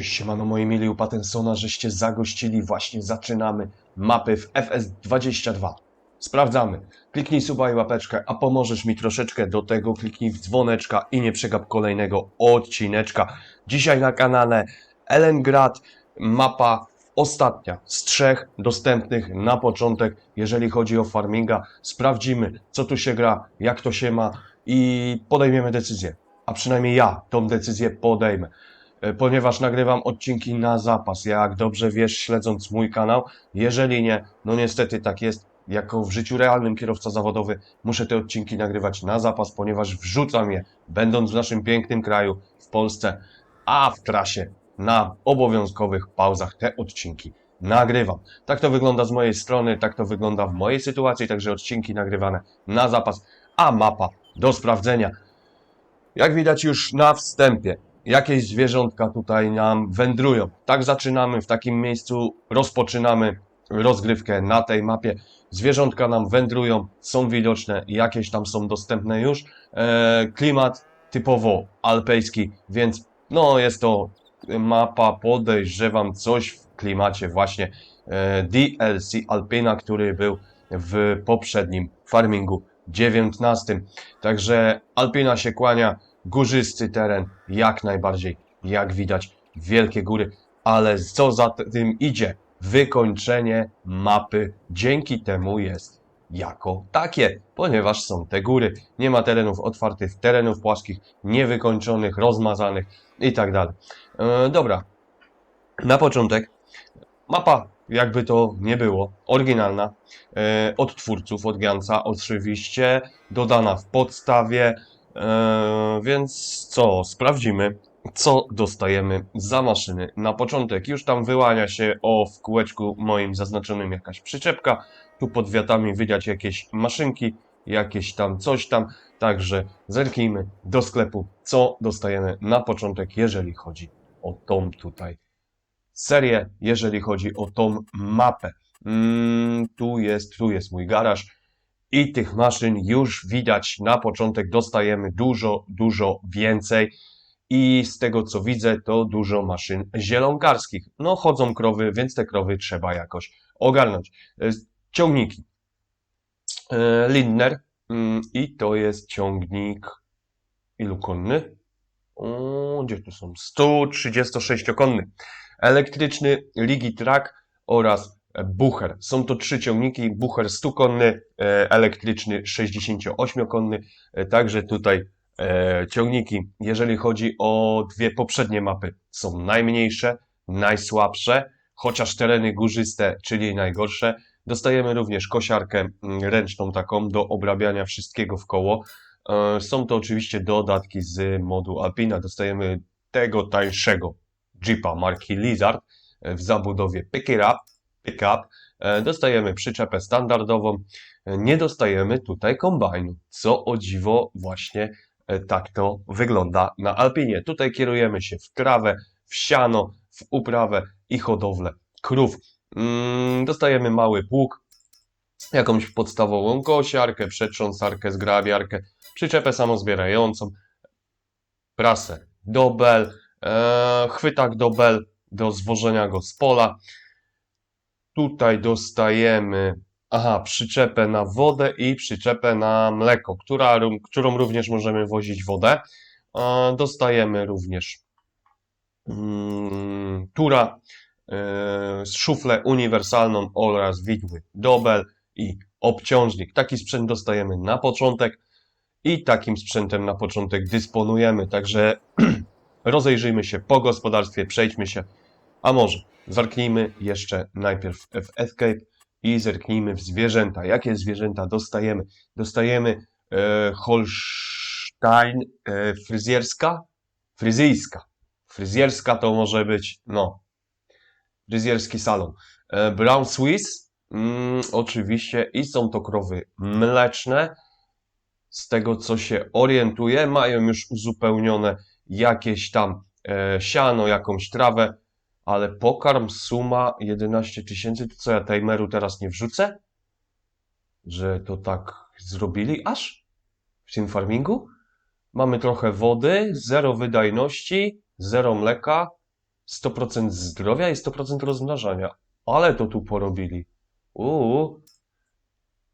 Siemano moi mili u Patensona, żeście zagościli, właśnie zaczynamy mapy w FS22. Sprawdzamy. Kliknij suba i łapeczkę, a pomożesz mi troszeczkę do tego, kliknij w dzwoneczka i nie przegap kolejnego odcineczka. Dzisiaj na kanale Elengrad, mapa ostatnia z trzech dostępnych na początek, jeżeli chodzi o farminga. Sprawdzimy, co tu się gra, jak to się ma i podejmiemy decyzję. A przynajmniej ja tą decyzję podejmę ponieważ nagrywam odcinki na zapas. Jak dobrze wiesz, śledząc mój kanał, jeżeli nie, no niestety tak jest. Jako w życiu realnym kierowca zawodowy muszę te odcinki nagrywać na zapas, ponieważ wrzucam je, będąc w naszym pięknym kraju, w Polsce, a w trasie na obowiązkowych pauzach te odcinki nagrywam. Tak to wygląda z mojej strony, tak to wygląda w mojej sytuacji, także odcinki nagrywane na zapas, a mapa do sprawdzenia. Jak widać już na wstępie, jakieś zwierzątka tutaj nam wędrują. Tak zaczynamy, w takim miejscu rozpoczynamy rozgrywkę na tej mapie. Zwierzątka nam wędrują, są widoczne, jakieś tam są dostępne już. E, klimat typowo alpejski, więc no jest to mapa, podejrzewam coś w klimacie właśnie e, DLC Alpina, który był w poprzednim farmingu 19. Także Alpina się kłania, górzysty teren, jak najbardziej, jak widać, wielkie góry, ale co za tym idzie? Wykończenie mapy dzięki temu jest jako takie, ponieważ są te góry. Nie ma terenów otwartych, terenów płaskich, niewykończonych, rozmazanych i tak. E, dobra, na początek mapa, jakby to nie było, oryginalna, e, od twórców, od Gianca oczywiście, dodana w podstawie, e, więc co, sprawdzimy, co dostajemy za maszyny. Na początek już tam wyłania się o w kółeczku moim zaznaczonym jakaś przyczepka, tu pod wiatami widać jakieś maszynki, jakieś tam coś tam, także zerknijmy do sklepu, co dostajemy na początek, jeżeli chodzi o tą tutaj serię, jeżeli chodzi o tą mapę. Mm, tu jest, tu jest mój garaż i tych maszyn już widać na początek dostajemy dużo, dużo więcej i z tego co widzę to dużo maszyn zielonkarskich. No chodzą krowy, więc te krowy trzeba jakoś ogarnąć. E, Ciągniki. E, Lindner mm, i to jest ciągnik ilukonny? O, gdzie tu są? 136-konny. Elektryczny Ligi Track oraz Bucher. Są to trzy ciągniki. Bucher 100-konny, e, elektryczny 68-konny. E, Także tutaj e, ciągniki, jeżeli chodzi o dwie poprzednie mapy, są najmniejsze, najsłabsze, chociaż tereny górzyste, czyli najgorsze. Dostajemy również kosiarkę mm, ręczną taką do obrabiania wszystkiego w koło. Są to oczywiście dodatki z modu Alpina. Dostajemy tego tańszego Jeepa marki Lizard w zabudowie Pick It Up. Pick Up. E, Dostajemy przyczepę standardową. E, Nie dostajemy tutaj kombajnu, co o dziwo właśnie e, tak to wygląda na Alpinie. Tutaj kierujemy się w trawę, w siano, w uprawę i hodowlę krów. Mm, Dostajemy mały pług, jakąś podstawową kosiarkę, przetrząsarkę, zgrabiarkę, przyczepę samozbierającą, prasę do bel, chwytak do bel do zwożenia go z pola. Tutaj dostajemy, aha, przyczepę na wodę i przyczepę na mleko, która, którą również możemy wozić wodę. Dostajemy również mm, tura, e, szuflę uniwersalną oraz widły dobel i obciążnik. Taki sprzęt dostajemy na początek i takim sprzętem na początek dysponujemy. Także rozejrzyjmy się po gospodarstwie, przejdźmy się, a może zerknijmy jeszcze najpierw w Escape i zerknijmy w zwierzęta. Jakie zwierzęta dostajemy? Dostajemy e, Holstein e, fryzjerska? Fryzyjska. Fryzjerska to może być, no, fryzjerski salon. E, Brown Swiss, mm, oczywiście, i są to krowy mleczne. Z tego co się orientuję, mają już uzupełnione jakieś tam e, siano, jakąś trawę, ale pokarm suma 11 tysięcy, to co ja timeru teraz nie wrzucę? Że to tak zrobili aż w tym farmingu? Mamy trochę wody, zero wydajności, zero mleka, 100% zdrowia i 100% rozmnażania. Ale to tu porobili. Uuu.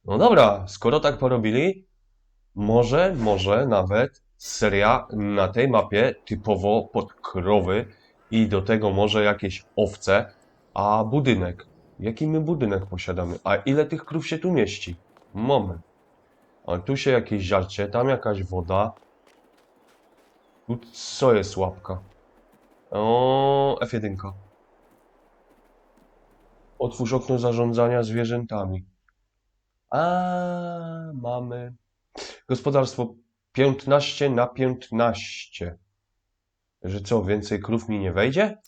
No dobra, skoro tak porobili, może, może nawet seria na tej mapie typowo pod krowy i do tego może jakieś owce, a budynek. Jaki my budynek posiadamy? A ile tych krów się tu mieści? Moment. A tu się jakieś żarcie, tam jakaś woda. Tu co jest łapka? O, F1. Otwórz okno zarządzania zwierzętami. A, mamy gospodarstwo 15 na 15. Że co, więcej krów mi nie wejdzie?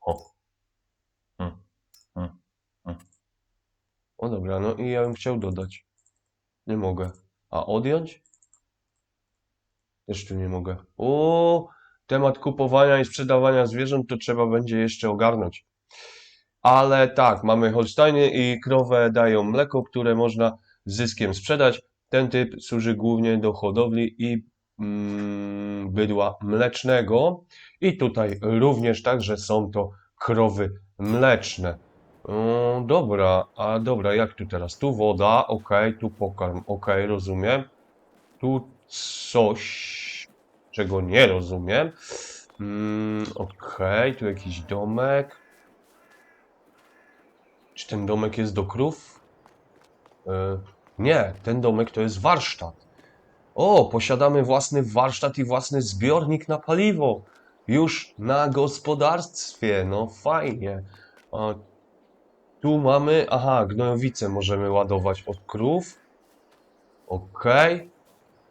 O. Mm, mm, mm. O dobra, no i ja bym chciał dodać. Nie mogę. A odjąć? Też tu nie mogę. O, temat kupowania i sprzedawania zwierząt to trzeba będzie jeszcze ogarnąć. Ale tak, mamy Holsteiny i krowę dają mleko, które można z zyskiem sprzedać. Ten typ służy głównie do hodowli i mm, bydła mlecznego. I tutaj również także są to krowy mleczne. Dobra, a dobra, jak tu teraz? Tu woda, ok, tu pokarm, ok, rozumiem. Tu coś, czego nie rozumiem. Mm, ok, tu jakiś domek. Czy ten domek jest do krów? E, nie, ten domek to jest warsztat. O, posiadamy własny warsztat i własny zbiornik na paliwo. Już na gospodarstwie, no fajnie. A tu mamy, aha, gnojowice możemy ładować od krów. Okej.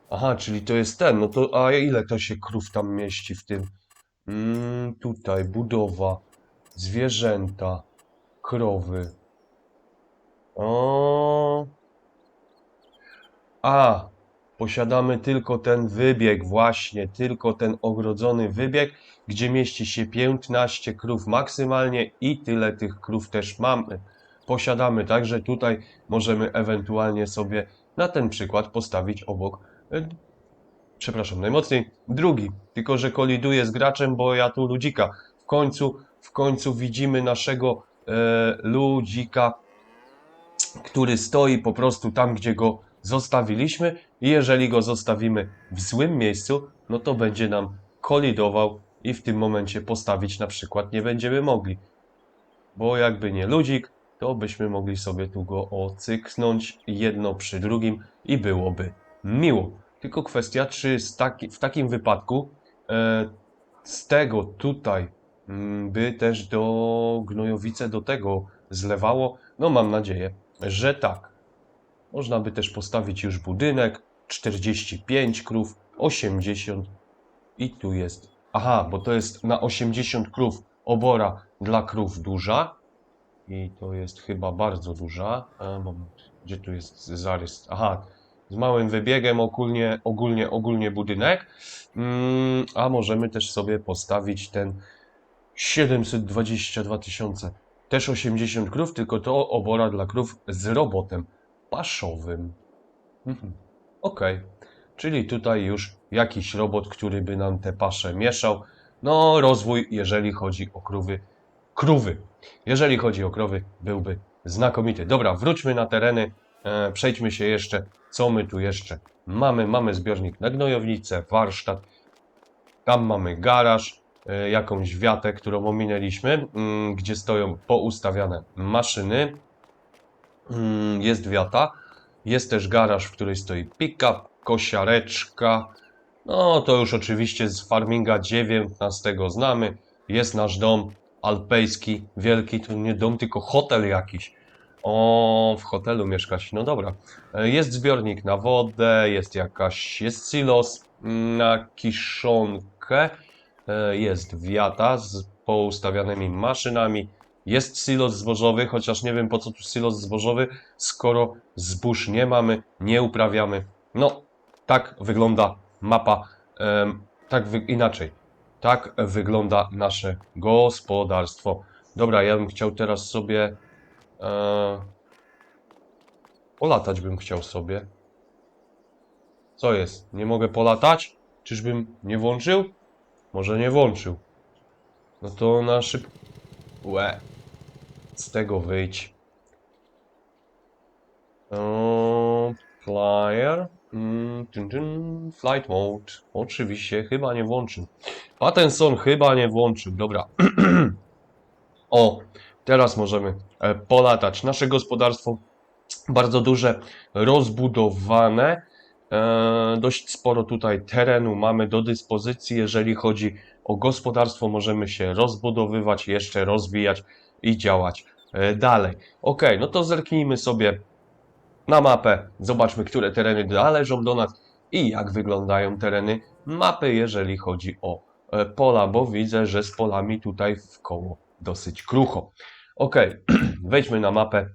Aha, czyli to jest ten, no to, a ile to się krów tam mieści w tym? Mm, tutaj, budowa, zwierzęta, krowy. O. A, posiadamy tylko ten wybieg, właśnie, tylko ten ogrodzony wybieg, gdzie mieści się 15 krów maksymalnie i tyle tych krów też mamy. Posiadamy, także tutaj możemy ewentualnie sobie na ten przykład postawić obok, e, przepraszam, najmocniej drugi, tylko że koliduje z graczem, bo ja tu ludzika. W końcu, w końcu widzimy naszego e, ludzika który stoi po prostu tam, gdzie go zostawiliśmy i jeżeli go zostawimy w złym miejscu, no to będzie nam kolidował i w tym momencie postawić na przykład nie będziemy mogli. Bo jakby nie ludzik, to byśmy mogli sobie tu go ocyknąć jedno przy drugim i byłoby miło. Tylko kwestia, czy taki, w takim wypadku e, z tego tutaj mm, by też do gnojowice do tego zlewało? No mam nadzieję, że tak. Można by też postawić już budynek, 45 krów, 80 i tu jest. Aha, bo to jest na 80 krów obora dla krów duża i to jest chyba bardzo duża. A, moment, gdzie tu jest zarys? Aha, z małym wybiegiem ogólnie, ogólnie, ogólnie budynek. Mm, a możemy też sobie postawić ten 722 tysiące. Też 80 krów, tylko to obora dla krów z robotem paszowym. Mhm. Okej, czyli tutaj już jakiś robot, który by nam te pasze mieszał. No, rozwój, jeżeli chodzi o krowy. Krówy. Jeżeli chodzi o krowy, byłby znakomity. Dobra, wróćmy na tereny. E, przejdźmy się jeszcze, co my tu jeszcze mamy. Mamy zbiornik na gnojownicę, warsztat. Tam mamy garaż, e, jakąś wiatę, którą ominęliśmy, mm, gdzie stoją poustawiane maszyny. Mm, Jest wiata. Jest też garaż, w której stoi pick-up, kosiareczka. No to już oczywiście z farminga 19 znamy. Jest nasz dom alpejski, wielki, to nie dom, tylko hotel jakiś. O, w hotelu mieszkać, no dobra. E, Jest zbiornik na wodę, jest jakaś, jest silos na kiszonkę, e, jest wiata z poustawianymi maszynami, jest silos zbożowy, chociaż nie wiem po co tu silos zbożowy, skoro zbóż nie mamy, nie uprawiamy. No, tak wygląda mapa, tak wy inaczej. Tak wygląda nasze gospodarstwo. Dobra, ja bym chciał teraz sobie. E, polatać bym chciał sobie. Co jest? Nie mogę polatać? Czyżbym nie włączył? Może nie włączył. No to na szyb... Łe. Z tego wyjdź. Eee, Flyer. Mm, tyn, flight mode. Oczywiście, chyba nie włączył. Pattenson chyba nie włączył. Dobra. o, teraz możemy e, polatać. Nasze gospodarstwo bardzo duże, rozbudowane. E, dość sporo tutaj terenu mamy do dyspozycji. Jeżeli chodzi o gospodarstwo, możemy się rozbudowywać, jeszcze rozwijać i działać e, dalej. Ok, no to zerknijmy sobie na mapę. Zobaczmy, które tereny należą do nas i jak wyglądają tereny mapy, jeżeli chodzi o e, pola, bo widzę, że z polami tutaj w koło dosyć krucho. Ok, wejdźmy na mapę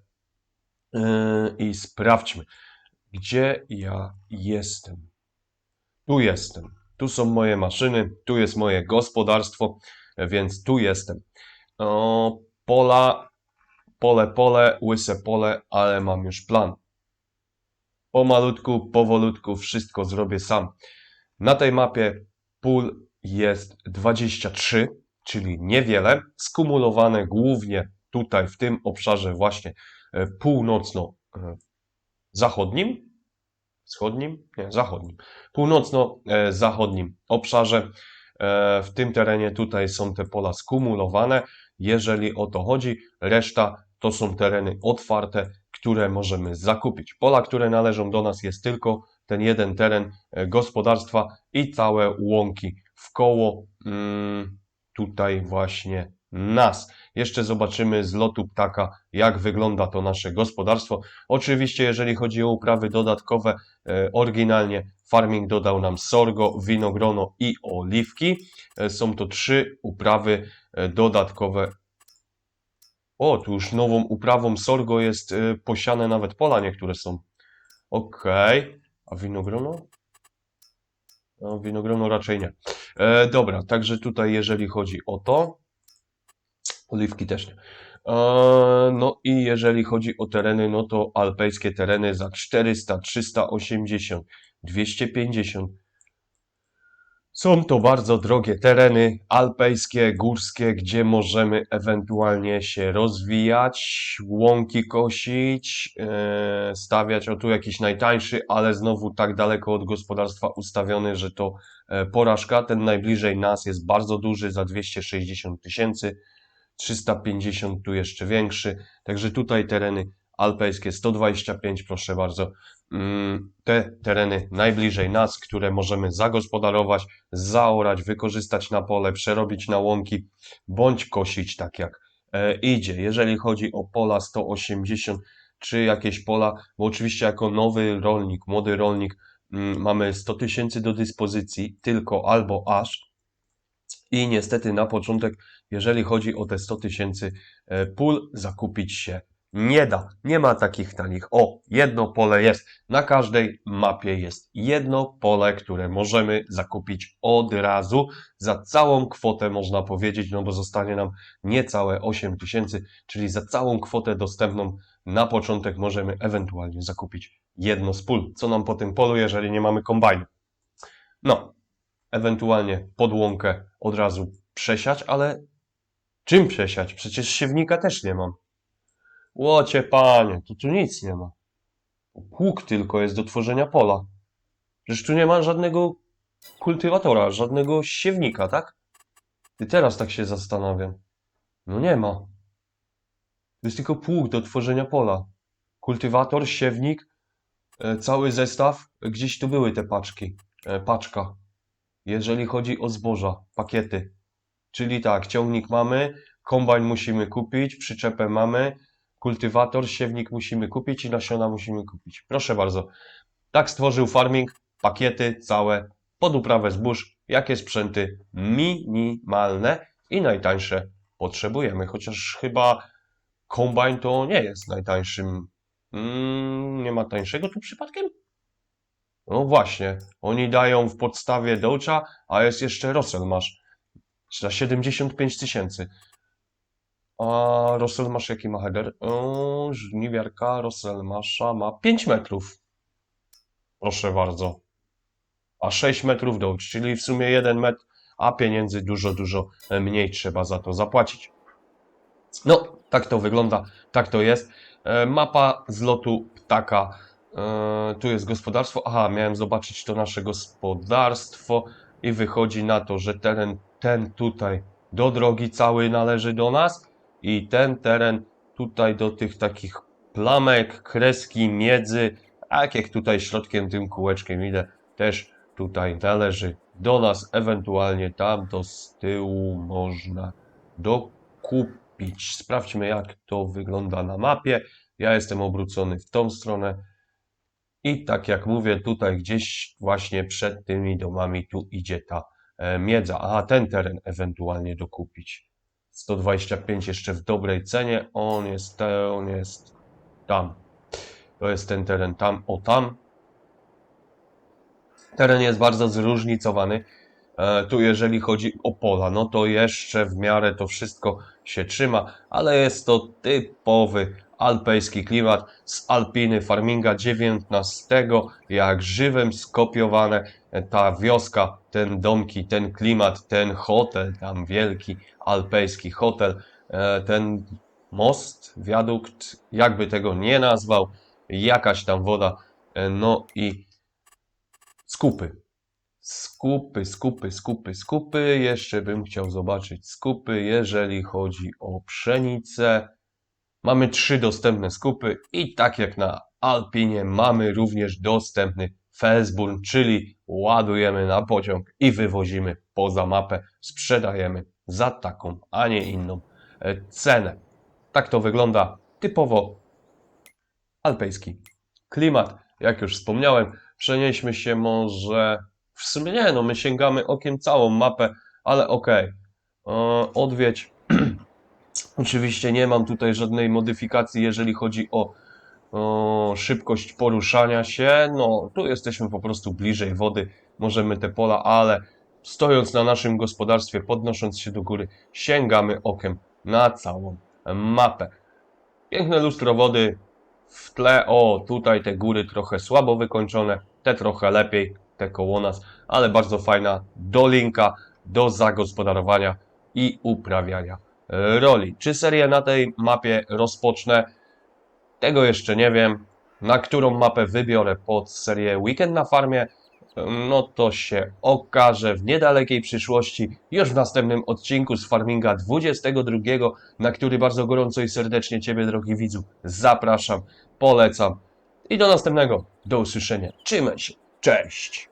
yy, i sprawdźmy, gdzie ja jestem. Tu jestem. Tu są moje maszyny, tu jest moje gospodarstwo, więc tu jestem. O, pola, pole, pole, łyse pole, ale mam już plan. Pomalutku, powolutku wszystko zrobię sam. Na tej mapie pól jest 23, czyli niewiele, skumulowane głównie tutaj w tym obszarze właśnie e, północno-zachodnim, wschodnim, nie, zachodnim, północno-zachodnim obszarze. E, W tym terenie tutaj są te pola skumulowane. Jeżeli o to chodzi, reszta to są tereny otwarte, które możemy zakupić. Pola, które należą do nas jest tylko ten jeden teren e, gospodarstwa i całe łąki w koło mm, tutaj właśnie nas. Jeszcze zobaczymy z lotu ptaka, jak wygląda to nasze gospodarstwo. Oczywiście, jeżeli chodzi o uprawy dodatkowe, e, oryginalnie farming dodał nam sorgo, winogrono i oliwki. E, Są to trzy uprawy e, dodatkowe. O, tu już nową uprawą sorgo jest posiane nawet pola niektóre są. Okej, a winogrono? No, winogrono raczej nie. E, dobra, także tutaj jeżeli chodzi o to, oliwki też nie. No i jeżeli chodzi o tereny, no to alpejskie tereny za 400, 380, 250. Są to bardzo drogie tereny alpejskie, górskie, gdzie możemy ewentualnie się rozwijać, łąki kosić, e, stawiać. O tu jakiś najtańszy, ale znowu tak daleko od gospodarstwa ustawiony, że to e, porażka. Ten najbliżej nas jest bardzo duży, za 260 tysięcy, 350 tu jeszcze większy. Także tutaj tereny alpejskie 125, proszę bardzo. Mm, Te tereny najbliżej nas, które możemy zagospodarować, zaorać, wykorzystać na pole, przerobić na łąki, bądź kosić tak jak e, idzie. Jeżeli chodzi o pola 180 czy jakieś pola, bo oczywiście jako nowy rolnik, młody rolnik, mm, mamy 100 tysięcy do dyspozycji tylko albo aż. I niestety na początek, jeżeli chodzi o te 100 tysięcy e, pól, zakupić się nie da. Nie ma takich tanich. O, jedno pole jest. Na każdej mapie jest jedno pole, które możemy zakupić od razu za całą kwotę, można powiedzieć, no bo zostanie nam niecałe 8 tysięcy, czyli za całą kwotę dostępną na początek możemy ewentualnie zakupić jedno z pól. Co nam po tym polu, jeżeli nie mamy kombajnu? No, ewentualnie podłąkę od razu przesiać, ale czym przesiać? Przecież siewnika też nie mam. Łocie panie, to tu nic nie ma. Pług tylko jest do tworzenia pola. Przecież tu nie ma żadnego kultywatora, żadnego siewnika, tak? I teraz tak się zastanawiam. No nie ma. To jest tylko pług do tworzenia pola. Kultywator, siewnik, e, cały zestaw. Gdzieś tu były te paczki. E, paczka. Jeżeli chodzi o zboża, pakiety. Czyli tak, ciągnik mamy, kombajn musimy kupić, przyczepę mamy, kultywator, siewnik musimy kupić i nasiona musimy kupić. Proszę bardzo. Tak stworzył farming, pakiety całe pod uprawę zbóż, jakie sprzęty minimalne i najtańsze potrzebujemy. Chociaż chyba kombajn to nie jest najtańszym. Mm, nie ma tańszego tu przypadkiem? No właśnie, oni dają w podstawie Doge'a, a jest jeszcze Russell masz za 75 tysięcy. A Russell masz jaki ma header? O, żniwiarka Russell Masza ma 5 metrów. Proszę bardzo. a 6 metrów dół, czyli w sumie 1 metr, a pieniędzy dużo, dużo mniej trzeba za to zapłacić. No, tak to wygląda, tak to jest. E, Mapa z lotu ptaka. E, Tu jest gospodarstwo. Aha, miałem zobaczyć to nasze gospodarstwo i wychodzi na to, że teren ten tutaj do drogi cały należy do nas i ten teren tutaj do tych takich plamek, kreski, miedzy, tak jak tutaj środkiem tym kółeczkiem idę, też tutaj należy do nas, ewentualnie tam to z tyłu można dokupić. Sprawdźmy jak to wygląda na mapie. Ja jestem obrócony w tą stronę i tak jak mówię, tutaj gdzieś właśnie przed tymi domami tu idzie ta e, miedza. Aha, ten teren ewentualnie dokupić. 125 jeszcze w dobrej cenie. On jest, on jest tam. To jest ten teren tam, o tam. Teren jest bardzo zróżnicowany. E, Tu jeżeli chodzi o pola, no to jeszcze w miarę to wszystko się trzyma, ale jest to typowy alpejski klimat z Alpiny Farminga 19, jak żywym skopiowane ta wioska, ten domki, ten klimat, ten hotel, tam wielki alpejski hotel, e, ten most, wiadukt, jakby tego nie nazwał, jakaś tam woda, e, no i skupy. Skupy, skupy, skupy, skupy. Jeszcze bym chciał zobaczyć skupy, jeżeli chodzi o pszenicę. Mamy trzy dostępne skupy i tak jak na Alpinie mamy również dostępny Felsburn, czyli ładujemy na pociąg i wywozimy poza mapę, sprzedajemy za taką, a nie inną e, cenę. Tak to wygląda typowo alpejski klimat. Jak już wspomniałem, przenieśmy się może. W sumie nie, no my sięgamy okiem całą mapę, ale okej. E, Odwiedź. Oczywiście nie mam tutaj żadnej modyfikacji, jeżeli chodzi o, o szybkość poruszania się. No, tu jesteśmy po prostu bliżej wody, możemy te pola, ale stojąc na naszym gospodarstwie, podnosząc się do góry, sięgamy okiem na całą mapę. Piękne lustro wody, w tle, o, tutaj te góry trochę słabo wykończone, te trochę lepiej, te koło nas, ale bardzo fajna dolinka do zagospodarowania i uprawiania roli. Czy serię na tej mapie rozpocznę? Tego jeszcze nie wiem. Na którą mapę wybiorę pod serię Weekend na farmie? No to się okaże w niedalekiej przyszłości, już w następnym odcinku z Farminga 22, na który bardzo gorąco i serdecznie Ciebie, drogi widzu, zapraszam, polecam. I do następnego. Do usłyszenia. Trzymaj się. Cześć.